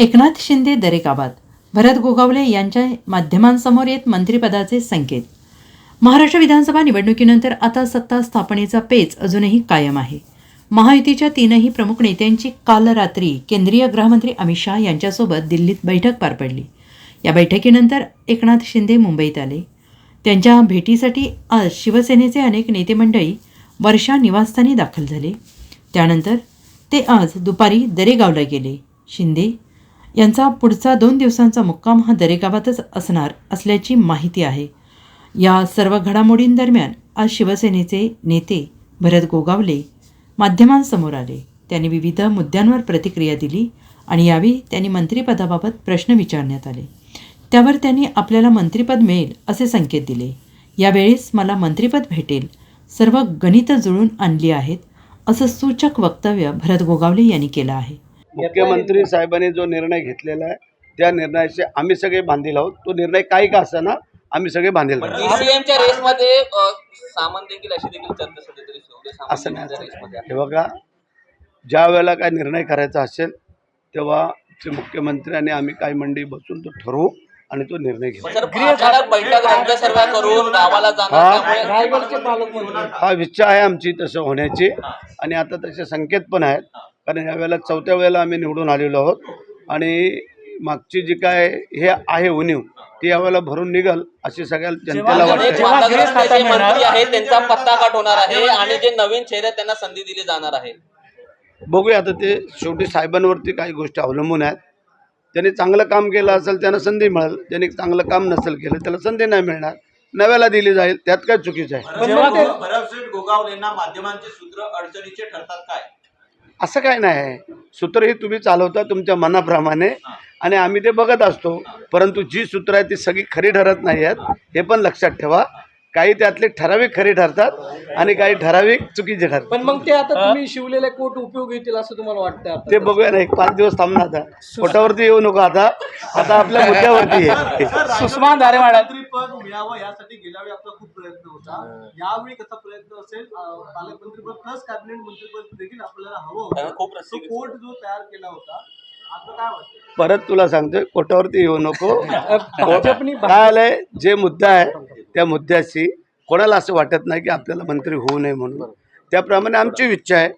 एकनाथ शिंदे दरेकाबाद भरत गोगावले यांच्या माध्यमांसमोर येत मंत्रिपदाचे संकेत. महाराष्ट्र विधानसभा निवडणुकीनंतर आता सत्ता स्थापनेचा पेच अजूनही कायम आहे. महायुतीच्या तीनही प्रमुख नेत्यांची काल रात्री केंद्रीय गृहमंत्री अमित शहा यांच्यासोबत दिल्लीत बैठक पार पडली. या बैठकीनंतर एकनाथ शिंदे मुंबईत आले. त्यांच्या भेटीसाठी आज शिवसेनेचे अनेक नेते मंडळी वर्षा निवासस्थानी दाखल झाले. त्यानंतर ते आज दुपारी दरेगावला गेले. शिंदे यांचा पुढचा दोन दिवसांचा मुक्काम हा दरेगावातच असणार असल्याची माहिती आहे. या सर्व घडामोडींदरम्यान आज शिवसेनेचे नेते भरत गोगावले माध्यमांसमोर आले. त्यांनी विविध मुद्द्यांवर प्रतिक्रिया दिली आणि यावेळी त्यांनी मंत्रिपदाबाबत प्रश्न विचारण्यात आले. त्यावर त्यांनी आपल्याला मंत्रिपद मिळेल असे संकेत दिले. यावेळेस मला मंत्रिपद भेटेल सर्व गणितं जुळून आणली आहेत असं सूचक वक्तव्य भरत गोगावले यांनी केलं आहे. मुख्यमंत्री साहेबांनी जो निर्णय घेतलेला आहे त्या निर्णयाचे आम्ही सगळे बांधील आहोत. तो निर्णय काही का असताना आम्ही सगळे बांधील आहोत. रेसमध्ये देखील अशी देखील. असं नाही. हे बघा ज्या वेळेला काय निर्णय करायचा असेल तेव्हा मुख्यमंत्री आणि आम्ही काही मंडळी बसून तो ठरवू आणि तो निर्णय घेऊ. हा. हा इच्छा आहे आमची तसं होण्याची. आणि आता तसे संकेत पण आहेत. कारण यावेळेला चौथ्या वेळेला आम्ही निवडून आलेलो आहोत. आणि मागची जी काय हे आहे उणीव ती यावेळेला भरून निघल अशी सगळ्या जनतेला वाटते. त्यांचा पत्ता काट होणार आहे आणि जे नवीन चेहरे त्यांना संधी दिली जाणार आहे. बघूया आता ते शेवटी साहेबांवरती काही गोष्टी अवलंबून आहेत. त्यांनी चांगलं काम केलं असेल त्यांना संधी मिळेल. ज्यांनी चांगलं काम नसेल केलं त्याला संधी नाही मिळणार. नव्याला दिली जाईल त्यात काय चुकीचं आहे? माध्यमांचे सूत्र अडचणीचे ठरतात काय? असं काय नाही. आहे सूत्र ही तुम्ही चालवता तुमच्या मनाप्रमाणे. आणि आम्ही ते बघत असतो. परंतु जी सूत्र आहेत ती सगळी खरी ठरत नाही आहेत. हे पण लक्षात ठेवा. काही त्यातले ठराविक खरी ठरतात आणि काही ठराविक चुकीचे ठरतात. पण मग ते आता तुम्ही शिवलेले कोट उपयोग येतील असं तुम्हाला वाटतं आता? ते बघूया ना एक पाच दिवस थांबणार आता. पोटावरती येऊ नको आता. आता आपल्या मुद्द्यावरती आहे सुषमा दारेवाडा मंत्रीपद मिळावं यासाठी गेल्या वेळी आपला खूप प्रयत्न होता. यावेळी कसा प्रयत्न असेल अं, पालकमंत्रीपद प्लस कॅबिनेट मंत्रीपद देखील आपल्याला हवं होतं. कोर्ट जो तयार केला होता परत तुला सांगतोय कोटावरती येऊ नको. काय आलंय? जे मुद्दा आहे त्या मुद्द्याशी कोणाला असं वाटत नाही की आपल्याला मंत्री होऊ नये म्हणून. त्याप्रमाणे आमची इच्छा आहे.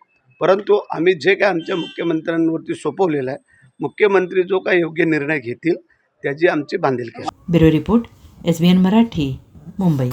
परंतु आम्ही जे काय आमच्या मुख्यमंत्र्यांवरती सोपवलेलं आहे मुख्यमंत्री जो काय योग्य निर्णय घेतील त्याची आमची बांधिलकी. Bureau report S Marathi Mumbai.